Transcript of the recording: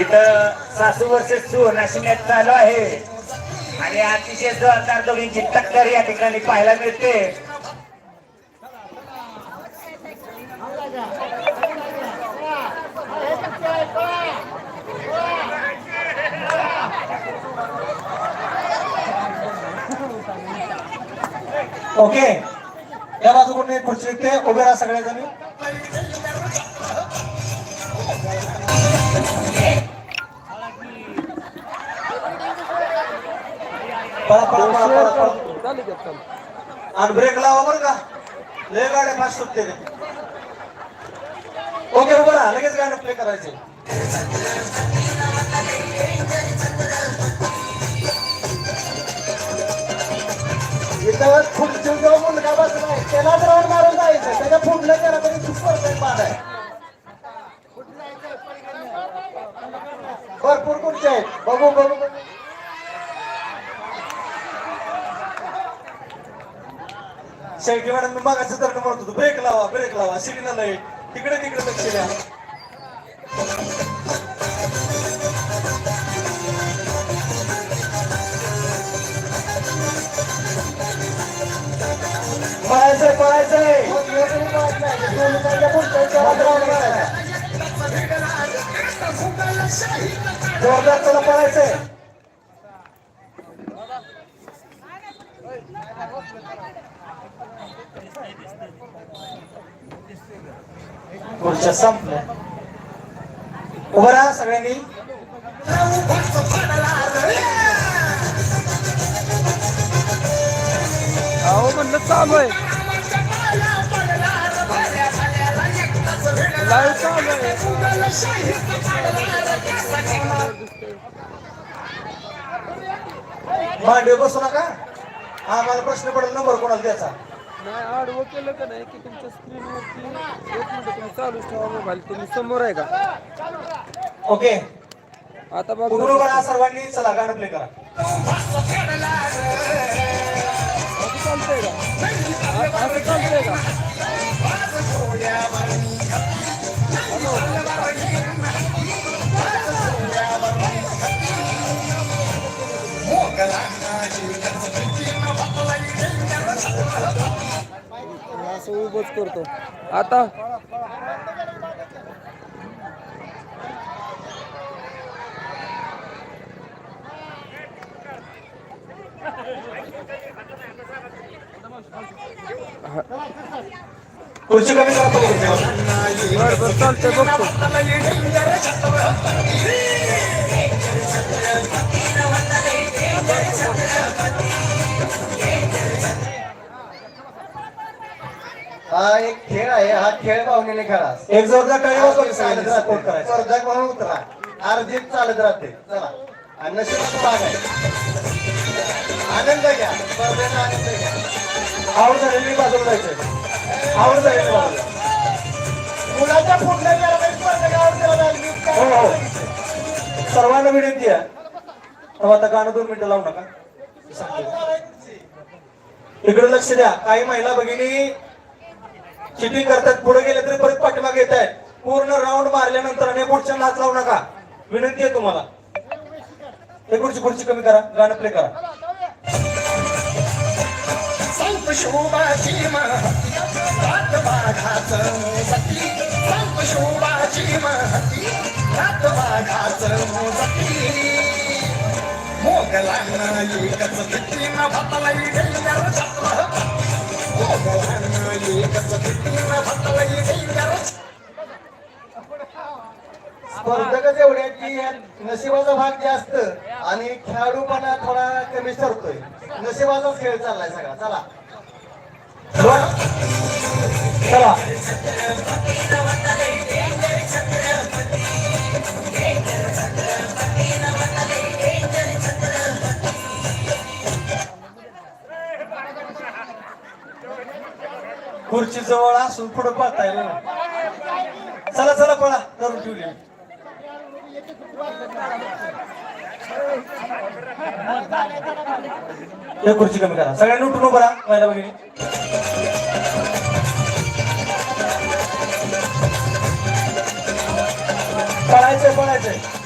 इथं सासू वर्ष सुवर्णाशी मॅच चालू आहे. आणि अतिशय जोरदार दोघींची टक्कर या ठिकाणी पाहायला मिळते. ओके. या बाजूकडून एक खुर्ची विकते उभे राहा सगळेजणी. पळा पळा पळा पळा पळा. आणि ब्रेक लावा बरं का? लय गाड्या फास्ट सुटते ओके राहा लगेच गाणं प्ले करायचे. शेळके मॅडम मी मागाचं तर म्हणत होतो ब्रेक लावा ब्रेक लावा सिग्नल आहे. तिकडे तिकडे लक्ष द्या. पळायचंय पळायचंय जोरदार त्याला पळायचंय खुर्च्या संपल्या उभं राहा सगळ्यांनी. अहो म्हणलं चालू आहे. लाईव्ह चालू आहे. मांडीवर बसू नका. हा मला प्रश्न पडेल नंबर कोणाला द्यायचा? नाही आडवं केलं का नाही की तुमच्या स्क्रीनवरती एक मिनिट चालूच ठेवा मोबाईल तुम्ही समोर आहे का? ओके. आता बघ. राहा सर्वांनी चला गाणं प्ले करा. उभंच करतो आता. बरं बरं चालतंय बघतो हा एक खेळ आहे हा खेळ पाहुण्याने खेळा. एक जोरदार टाळी सपोर्ट करायचा. स्पर्धक म्हणून उतरा. चालत राहते. चला. आणि नशिबाची बाग आहे. आनंद घ्या. स्पर्धेचा आनंद घ्या. आवड झालेली बाजूला जायचंय. आवड झालेली बाजूला मुलाच्या पुढल्या गेला हो हो? सर्वांना विनंती आहे. आता गाणं दोन मिनिटं लावू नका. सांगतो. इकडे लक्ष द्या. काही महिला भगिनी चिटिंग करतात. पुढे गेले तरी परत पाठीमागे येत आहेत पूर्ण राऊंड मारल्यानंतर आणि पुढच्या नाच लावू नका. विनंती आहे तुम्हाला. हे खुर्ची खुर्ची कमी करा. गाणं प्ले करा. मोगला स्पर्धकच एवढे आहेत की नशिबाचा भाग जास्त आणि खेळाडूपणा थोडा कमी ठरतोय नशिबाचाच खेळ चाललाय सगळा. चला. चला. खुर्ची जवळ असून पुढे पाहता येईल. ना. चला चला पळा करून ठेवली हे खुर्ची कमी करा. सगळ्यांनी उठून उभं राहा महिला भगिनी पळायचंय पळायचंय.